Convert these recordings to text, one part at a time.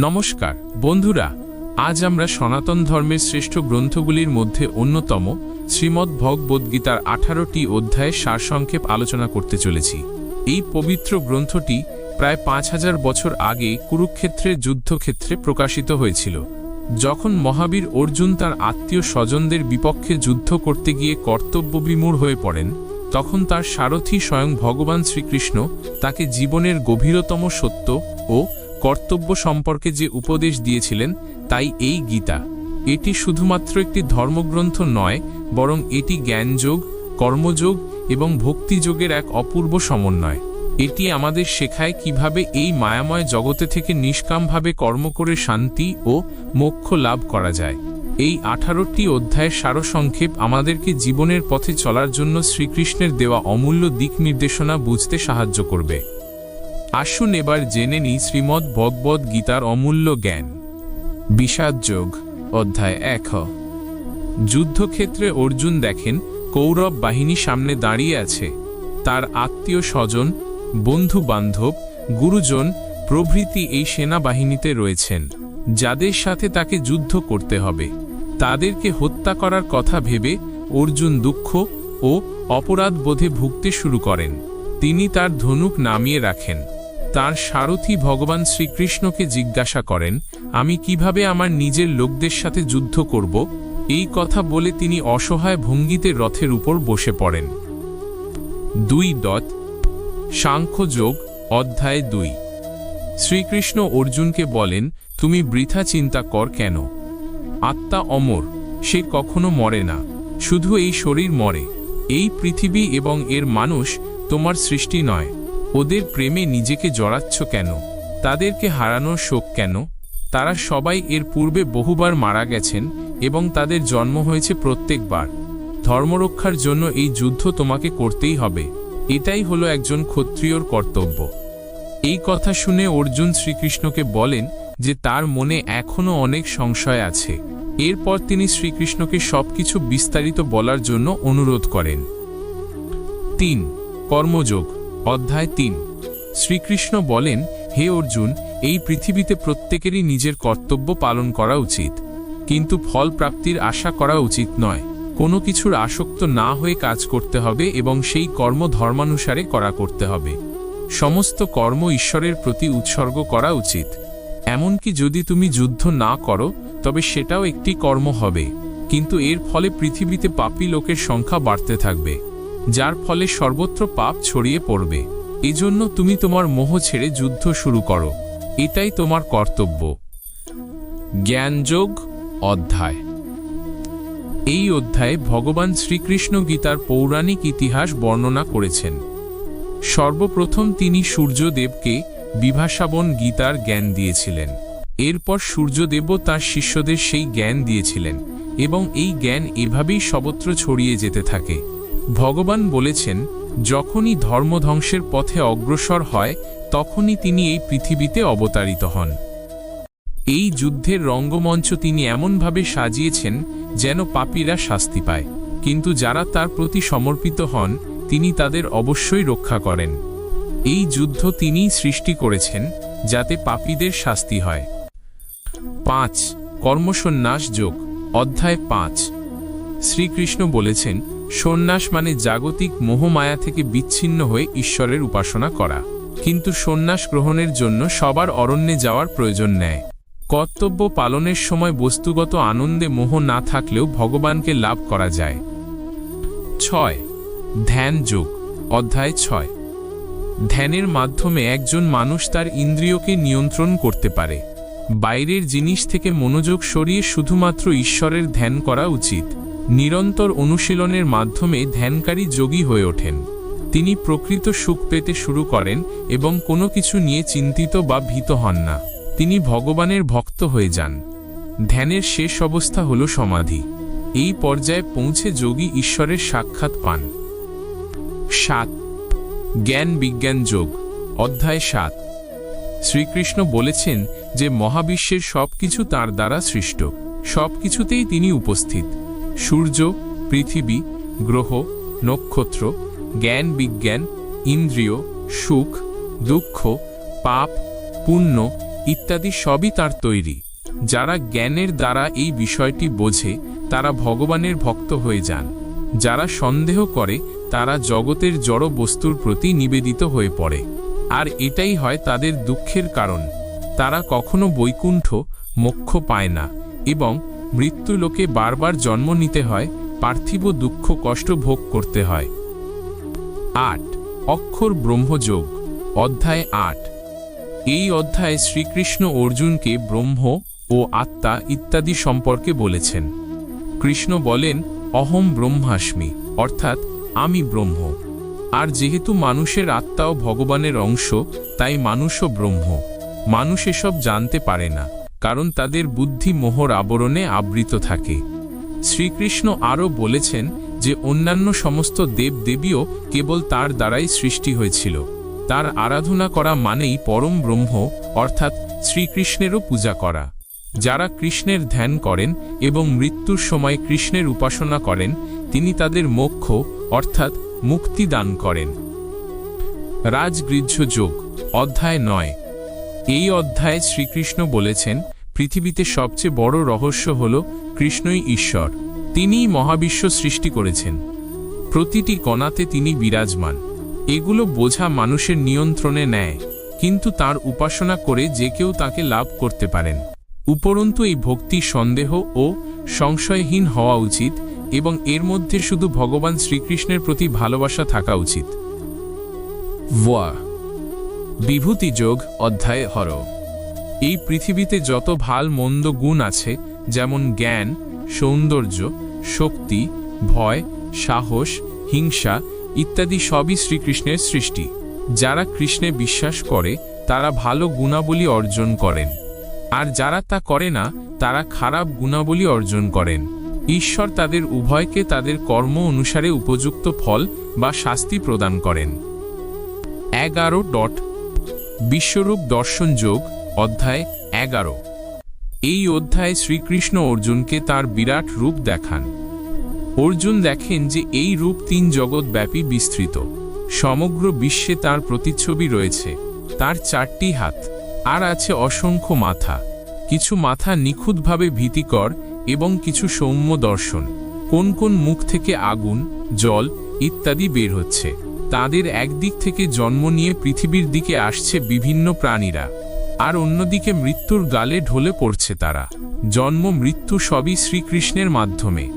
নমস্কার, বন্ধুরা, আজ আমরা সনাতন ধর্মের শ্রেষ্ঠ গ্রন্থগুলির মধ্যে অন্যতম শ্রীমদ্ ভগবদ্গীতার আঠারোটি অধ্যায়ের সারসংক্ষেপ আলোচনা করতে চলেছি। এই পবিত্র গ্রন্থটি প্রায় পাঁচ হাজার বছর আগে কুরুক্ষেত্রের যুদ্ধক্ষেত্রে প্রকাশিত হয়েছিল। যখন মহাবীর অর্জুন তার আত্মীয় স্বজনদের বিপক্ষে যুদ্ধ করতে গিয়ে কর্তব্যবিমূঢ় হয়ে পড়েন, তখন তার সারথি স্বয়ং ভগবান শ্রীকৃষ্ণ তাকে জীবনের গভীরতম সত্য ও কর্তব্য সম্পর্কে যে উপদেশ দিয়েছিলেন, তাই এই গীতা। এটি শুধুমাত্র একটি ধর্মগ্রন্থ নয়, বরং এটি জ্ঞানযোগ, কর্মযোগ এবং ভক্তিযোগের এক অপূর্ব সমন্বয়। এটি আমাদের শেখায় কীভাবে এই মায়াময় জগতে থেকে নিষ্কামভাবে কর্ম করে শান্তি ও মোক্ষ লাভ করা যায়। এই আঠারোটি অধ্যায়ের সারসংক্ষেপ আমাদেরকে জীবনের পথে চলার জন্য শ্রীকৃষ্ণের দেওয়া অমূল্য দিক নির্দেশনা বুঝতে সাহায্য করবে। আসুন এবার জেনে নিই শ্রীমদ্ ভগবদ গীতার অমূল্য জ্ঞান। বিষাদযোগ অধ্যায় এক যুদ্ধক্ষেত্রে অর্জুন দেখেন, কৌরব বাহিনী সামনে দাঁড়িয়ে আছে। তার আত্মীয় স্বজন বন্ধু বান্ধব গুরুজন, প্রভৃতি এই সেনাবাহিনীতে রয়েছেন। যাদের সাথে তাকে যুদ্ধ করতে হবে। তাদেরকে হত্যা করার কথা ভেবে অর্জুন দুঃখ ও অপরাধ বোধে ভুগতে শুরু করেন। তিনি তার ধনুক নামিয়ে রাখেন। তার সারথি ভগবান শ্রীকৃষ্ণকে জিজ্ঞাসা করেন, আমি কীভাবে আমার নিজের লোকদের সাথে যুদ্ধ করব? এই কথা বলে তিনি অসহায় ভঙ্গিতে রথের উপর বসে পড়েন। দুই দত সাংখ্যযোগ অধ্যায় দুই। শ্রীকৃষ্ণ অর্জুনকে বলেন, তুমি বৃথা চিন্তা কর কেন? আত্মা অমর, সে কখনো মরে না, শুধু এই শরীর মরে। এই পৃথিবী এবং এর মানুষ তোমার সৃষ্টি নয়। ওদের প্রেমে নিজেকে জড়াচ্ছ কেন? তাদেরকে হারানোর শোক কেন? তারা সবাই এর পূর্বে বহুবার মারা গেছেন এবং তাদের জন্ম হয়েছে প্রত্যেকবার। ধর্মরক্ষার জন্য এই যুদ্ধ তোমাকে করতেই হবে। এটাই হলো একজন ক্ষত্রিয়র কর্তব্য। এই কথা শুনে অর্জুন শ্রীকৃষ্ণকে বলেন যে তার মনে এখনও অনেক সংশয় আছে। এরপর তিনি শ্রীকৃষ্ণকে সবকিছু বিস্তারিত বলার জন্য অনুরোধ করেন। তিন, কর্মযোগ। অধ্যায় তিন। শ্রীকৃষ্ণ বলেন, হে অর্জুন, এই পৃথিবীতে প্রত্যেকেরই নিজের কর্তব্য পালন করা উচিত। কিন্তু ফল প্রাপ্তির আশা করা উচিত নয়। কোনো কিছুর আসক্ত না হয়ে কাজ করতে হবে এবং সেই কর্ম ধর্মানুসারে করা করতে হবে। সমস্ত কর্ম ঈশ্বরের প্রতি উৎসর্গ করা উচিত। এমনকি যদি তুমি যুদ্ধ না করো, তবে সেটাও একটি কর্ম হবে। কিন্তু এর ফলে পৃথিবীতে পাপী লোকের সংখ্যা বাড়তে থাকবে। যার ফলে সর্বত্র পাপ ছড়িয়ে পড়বে। এজন্য তুমি তোমার মোহ ছেড়ে যুদ্ধ শুরু করো। এটাই তোমার কর্তব্য। জ্ঞানযোগ অধ্যায়। এই অধ্যায়ে ভগবান শ্রীকৃষ্ণ গীতার পৌরাণিক ইতিহাস বর্ণনা করেছেন। সর্বপ্রথম তিনি সূর্যদেবকে বিভাসাবন গীতার জ্ঞান দিয়েছিলেন। এরপর সূর্যদেবও তার শিষ্যদের সেই জ্ঞান দিয়েছিলেন এবং এই জ্ঞান এভাবেই সবত্র ছড়িয়ে যেতে থাকে। ভগবান বলেছেন, যখনই ধর্মধ্বংসের পথে অগ্রসর হয়, তখনই তিনি এই পৃথিবীতে অবতারিত হন। এই যুদ্ধের রঙ্গমঞ্চ তিনি এমনভাবে সাজিয়েছেন, যেন পাপীরা শাস্তি পায়। কিন্তু যারা তার প্রতি সমর্পিত হন, তিনি তাদের অবশ্যই রক্ষা করেন। এই যুদ্ধ তিনিই সৃষ্টি করেছেন, যাতে পাপীদের শাস্তি হয়। পাঁচ, কর্মসন্ন্যাস যোগ, অধ্যায় পাঁচ। শ্রীকৃষ্ণ বলেছেন সন্ন্যাস মানে জাগতিক মোহমায়া থেকে বিচ্ছিন্ন হয়ে ঈশ্বরের উপাসনা করা। কিন্তু সন্ন্যাস গ্রহণের জন্য সবার অরণ্যে যাওয়ার প্রয়োজন নেয়। কর্তব্য পালনের সময় বস্তুগত আনন্দে মোহ না থাকলেও ভগবানকে লাভ করা যায়। ছয়। ধ্যান যোগ, অধ্যায় ছয়। ধ্যানের মাধ্যমে একজন মানুষ তার ইন্দ্রিয়কে নিয়ন্ত্রণ করতে পারে। বাইরের জিনিস থেকে মনোযোগ সরিয়ে শুধুমাত্র ঈশ্বরের ধ্যান করা উচিত। নিরন্তর অনুশীলনের মাধ্যমে ধ্যানকারী যোগী হয়ে ওঠেন। তিনি প্রকৃত সুখ পেতে শুরু করেন এবং কোনো কিছু নিয়ে চিন্তিত বা ভীত হন না। তিনি ভগবানের ভক্ত হয়ে যান। ধ্যানের শেষ অবস্থা হল সমাধি। এই পর্যায়ে পৌঁছে যোগী ঈশ্বরের সাক্ষাৎ পান। সাত। জ্ঞান বিজ্ঞান যোগ। অধ্যায় সাত। শ্রীকৃষ্ণ বলেছেন যে মহাবিশ্বের সবকিছু তার দ্বারা সৃষ্ট। সব কিছুতেই তিনি উপস্থিত। সূর্য, পৃথিবী, গ্রহ, নক্ষত্র, জ্ঞান বিজ্ঞান, ইন্দ্রিয়, সুখ, দুঃখ, পাপ, পুণ্য ইত্যাদি সবই তার তৈরি। যারা জ্ঞানের দ্বারা এই বিষয়টি বোঝে, তারা ভগবানের ভক্ত হয়ে যান। যারা সন্দেহ করে, তারা জগতের জড় বস্তুর প্রতি নিবেদিত হয়ে পড়ে। আর এটাই হয় তাদের দুঃখের কারণ। তারা কখনো বৈকুণ্ঠ, মোক্ষ পায় না এবং মৃত্যুলোকে বারবার জন্ম নিতে হয়, পার্থিব দুঃখ কষ্ট ভোগ করতে হয়। আট, অক্ষর ব্রহ্মযোগ, অধ্যায় আট। এই অধ্যায়ে শ্রীকৃষ্ণ অর্জুনকে ব্রহ্ম ও আত্মা ইত্যাদি সম্পর্কে বলেছেন। কৃষ্ণ বলেন, অহম ব্রহ্মাস্মি, অর্থাৎ আমি ব্রহ্ম। আর যেহেতু মানুষের আত্মাও ভগবানের অংশ, তাই মানুষও ব্রহ্ম। মানুষ এসব জানতে পারে না। কারণ তাদের বুদ্ধি মোহর আবরণে আবৃত থাকে। শ্রীকৃষ্ণ আরও বলেছেন যে অন্যান্য সমস্ত দেব দেবীও কেবল তার দ্বারাই সৃষ্টি হয়েছিল। তার আরাধনা করা মানেই পরম ব্রহ্ম, অর্থাৎ শ্রীকৃষ্ণেরও পূজা করা। যারা কৃষ্ণের ধ্যান করেন এবং মৃত্যুর সময় কৃষ্ণের উপাসনা করেন, তিনি তাদের মোক্ষ, অর্থাৎ মুক্তি দান করেন। রাজগৃহ্য যোগ অধ্যায় নয়। এই অধ্যায়ে শ্রীকৃষ্ণ বলেছেন পৃথিবীতে সবচেয়ে বড় রহস্য হল কৃষ্ণই ঈশ্বর। তিনিই মহাবিশ্ব সৃষ্টি করেছেন। প্রতিটি কণাতে তিনি বিরাজমান। এগুলো বোঝা মানুষের নিয়ন্ত্রণে নেয়, কিন্তু তার উপাসনা করে যে কেউ তাকে লাভ করতে পারেন। উপরন্তু এই ভক্তি সন্দেহ ও সংশয়হীন হওয়া উচিত এবং এর মধ্যে শুধু ভগবান শ্রীকৃষ্ণের প্রতি ভালোবাসা থাকা উচিত। ওয়া। বিভূতি যোগ অধ্যায় হর। এই পৃথিবীতে যত ভালো মন্দ গুণ আছে, যেমন জ্ঞান, সৌন্দর্য, শক্তি, ভয়, সাহস, হিংসা ইত্যাদি সবই শ্রীকৃষ্ণের সৃষ্টি। যারা কৃষ্ণে বিশ্বাস করে, তারা ভালো গুণাবলী অর্জন করেন। আর যারা তা করে না, তারা খারাপ গুণাবলী অর্জন করেন। ঈশ্বর তাদের উভয়কে তাদের কর্ম অনুসারে উপযুক্ত ফল বা শাস্তি প্রদান করেন। এগারো ডট, বিশ্বরূপ দর্শন যোগ অধ্যায় এগারো। এই অধ্যায়ে শ্রীকৃষ্ণ অর্জুনকে তার বিরাট রূপ দেখান। অর্জুন দেখেন যে এই রূপ তিন জগৎব্যাপী বিস্তৃত। সমগ্র বিশ্বে তার প্রতিচ্ছবি রয়েছে। তার চারটি হাত, আর আছে অসংখ্য মাথা। কিছু মাথা নিখুঁতভাবে ভীতিকর এবং কিছু সৌম্য দর্শন। কোন কোন মুখ থেকে আগুন, জল ইত্যাদি বের হচ্ছে। তাদের একদিক থেকে জন্ম নিয়ে পৃথিবীর দিকে আসছে বিভিন্ন প্রাণীরা। আর অন্যদিকে মৃত্যুর গালে ঢলে পড়ছে তারা। জন্ম মৃত্যু সবই শ্রীকৃষ্ণের মাধ্যমে।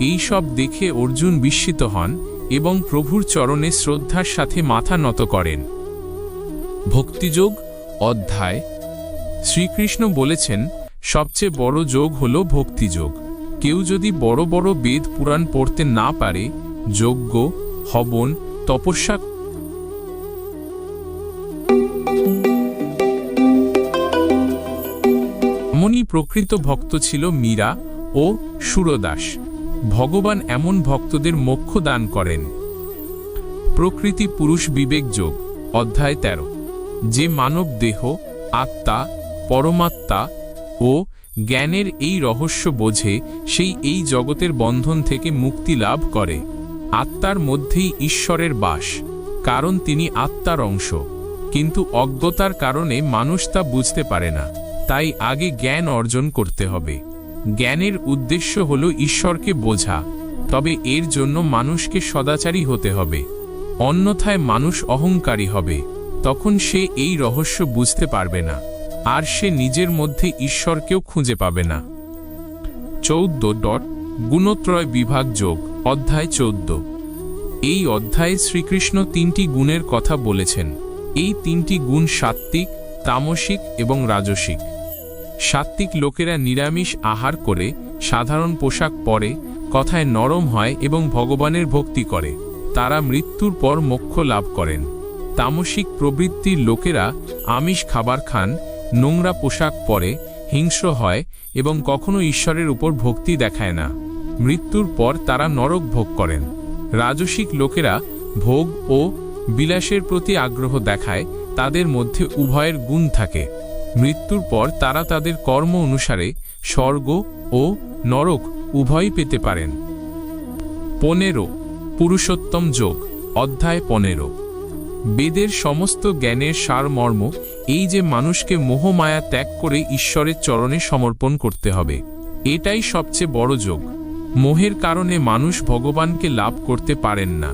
এই সব দেখে অর্জুন বিস্মিত হন এবং প্রভুর চরণে শ্রদ্ধার সাথে মাথা নত করেন। ভক্তিযোগ, অধ্যায়। শ্রীকৃষ্ণ বলেছেন, সবচেয়ে বড় যোগ হল ভক্তিযোগ। কেউ যদি বড় বড় বেদ পুরাণ পড়তে না পারে, যজ্ঞ, হবন, তপস্যা প্রকৃত ভক্ত ছিল মীরা ও সুরদাস। ভগবান এমন ভক্তদের মোক্ষ দান করেন। প্রকৃতি পুরুষ বিবেক যোগ, অধ্যায় ১৩ যে মানব দেহ, আত্মা, পরমাত্মা ও জ্ঞানের এই রহস্য বোঝে, সেই এই জগতের বন্ধন থেকে মুক্তি লাভ করে। আত্মার মধ্যেই ঈশ্বরের বাস, কারণ তিনি আত্মার অংশ। কিন্তু অজ্ঞতার কারণে মানুষ তা বুঝতে পারে না। তাই আগে জ্ঞান অর্জন করতে হবে। জ্ঞানের উদ্দেশ্য হল ঈশ্বরকে বোঝা, তবে এর জন্য মানুষকে সদাচারী হতে হবে। অন্যথায় মানুষ অহংকারী হবে, তখন সে এই রহস্য বুঝতে পারবে না, আর সে নিজের মধ্যে ঈশ্বরকেও খুঁজে পাবে না। চৌদ্দ ডট, গুণত্রয় বিভাগ যোগ, অধ্যায় চৌদ্দ। এই অধ্যায়ে শ্রীকৃষ্ণ তিনটি গুণের কথা বলেছেন। এই তিনটি গুণ সাত্ত্বিক, তামসিক এবং রাজসিক। সাত্ত্বিক লোকেরা নিরামিষ আহার করে, সাধারণ পোশাক পরে, কথায় নরম হয় এবং ভগবানের ভক্তি করে। তারা মৃত্যুর পর মোক্ষ লাভ করেন। তামসিক প্রবৃত্তির লোকেরা আমিষ খাবার খান, নোংরা পোশাক পরে, হিংস্র হয় এবং কখনো ঈশ্বরের উপর ভক্তি দেখায় না। মৃত্যুর পর তারা নরক ভোগ করেন। রাজসিক লোকেরা ভোগ ও বিলাসের প্রতি আগ্রহ দেখায়, তাদের মধ্যে উভয়ের গুণ থাকে। মৃত্যুর পর তারা তাদের কর্ম অনুসারে স্বর্গ ও নরক উভয়ই পেতে পারেন। পনেরো, পুরুষোত্তম যোগ, অধ্যায় পনেরো। বেদের সমস্ত জ্ঞানের সারমর্ম, এই যে মানুষকে মোহমায়া ত্যাগ করে ঈশ্বরের চরণে সমর্পণ করতে হবে, এটাই সবচেয়ে বড় যোগ। মোহের কারণে মানুষ ভগবানকে লাভ করতে পারেন না,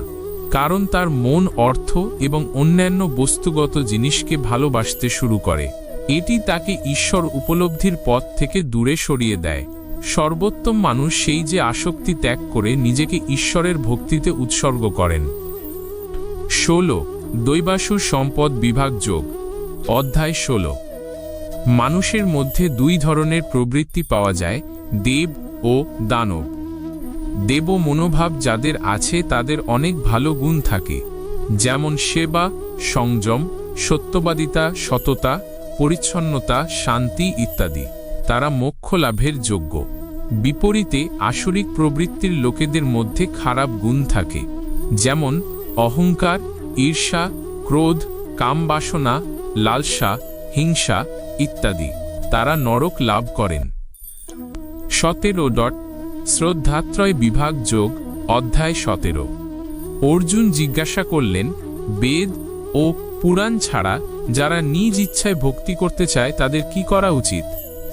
কারণ তার মন অর্থ এবং অন্যান্য বস্তুগত জিনিসকে ভালোবাসতে শুরু করে। এটি তাকে ঈশ্বর উপলব্ধির পথ থেকে দূরে সরিয়ে দেয়। সর্বোত্তম মানুষ সেই যে আসক্তি ত্যাগ করে নিজেকে ঈশ্বরের ভক্তিতে উৎসর্গ করেন। ষোলো দৈবাসুর সম্পদ বিভাগ যোগ। অধ্যায় ষোলো। মানুষের মধ্যে দুই ধরনের প্রবৃত্তি পাওয়া যায়, দেব ও দানব। দেব মনোভাব যাদের আছে তাদের অনেক ভালো গুণ থাকে, যেমন সেবা, সংযম, সত্যবাদিতা, সততা পরিচ্ছন্নতা, শান্তি ইত্যাদি। তারা মোক্ষ লাভের যোগ্য। বিপরীতে, আসরিক প্রবৃত্তির লোকেদের মধ্যে খারাপ গুণ থাকে। যেমন, অহংকার, ঈর্ষা, ক্রোধ, কামবাসনা, লালসা, হিংসা ইত্যাদি। তারা নরক লাভ করেন। সতেরো ডট, শ্রদ্ধাত্রয় বিভাগ যোগ, অধ্যায় সতেরো। অর্জুন জিজ্ঞাসা করলেন, বেদ ও পুরাণ ছাড়া যারা নিজ ইচ্ছায় ভক্তি করতে চায় তাদের কি করা উচিত?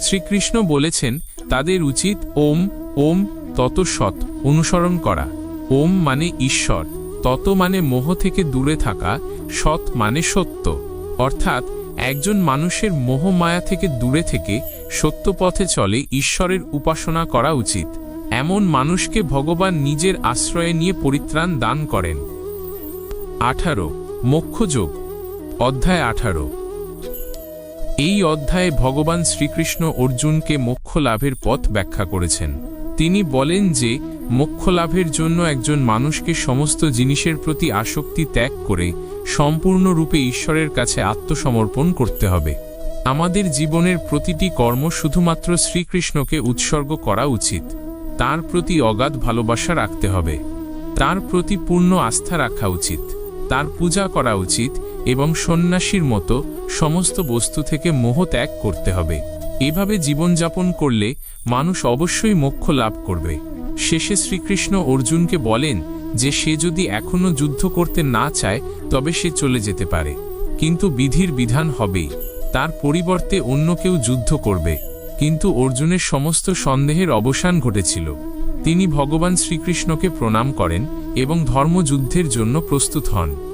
শ্রীকৃষ্ণ বলেছেন, তাদের উচিত ওম ওম, তত সৎ, অনুসরণ করা। ওম মানে ঈশ্বর, তত মানে মোহ থেকে দূরে থাকা, সৎ মানে সত্য। অর্থাৎ, একজন মানুষের মোহ মায়া থেকে দূরে থেকে সত্য পথে চলে ঈশ্বরের উপাসনা করা উচিত। এমন মানুষকে ভগবান নিজের আশ্রয়ে নিয়ে পরিত্রাণ দান করেন। আঠারো, মোক্ষযোগ। অধ্যায় আঠারো। এই অধ্যায়ে ভগবান শ্রীকৃষ্ণ অর্জুনকে মোক্ষ লাভের পথ ব্যাখ্যা করেছেন। তিনি বলেন যে, মোক্ষ লাভের জন্য একজন মানুষকে সমস্ত জিনিসের প্রতি আসক্তি ত্যাগ করে সম্পূর্ণরূপে ঈশ্বরের কাছে আত্মসমর্পণ করতে হবে। আমাদের জীবনের প্রতিটি কর্ম শুধুমাত্র শ্রীকৃষ্ণকে উৎসর্গ করা উচিত। তার প্রতি অগাধ ভালোবাসা রাখতে হবে। তার প্রতি পূর্ণ আস্থা রাখা উচিত। তার পূজা করা উচিত এবং সন্ন্যাসীর মতো সমস্ত বস্তু থেকে মোহ ত্যাগ করতে হবে। এভাবে জীবনযাপন করলে মানুষ অবশ্যই মোক্ষ লাভ করবে। শেষে শ্রীকৃষ্ণ অর্জুনকে বলেন যে সে যদি এখনও যুদ্ধ করতে না চায়, তবে সে চলে যেতে পারে। কিন্তু বিধির বিধান হবেই। তার পরিবর্তে অন্য কেউ যুদ্ধ করবে। কিন্তু অর্জুনের সমস্ত সন্দেহের অবসান ঘটেছিল। তিনি ভগবান শ্রীকৃষ্ণকে প্রণাম করেন এবং ধর্মযুদ্ধের জন্য প্রস্তুত হন।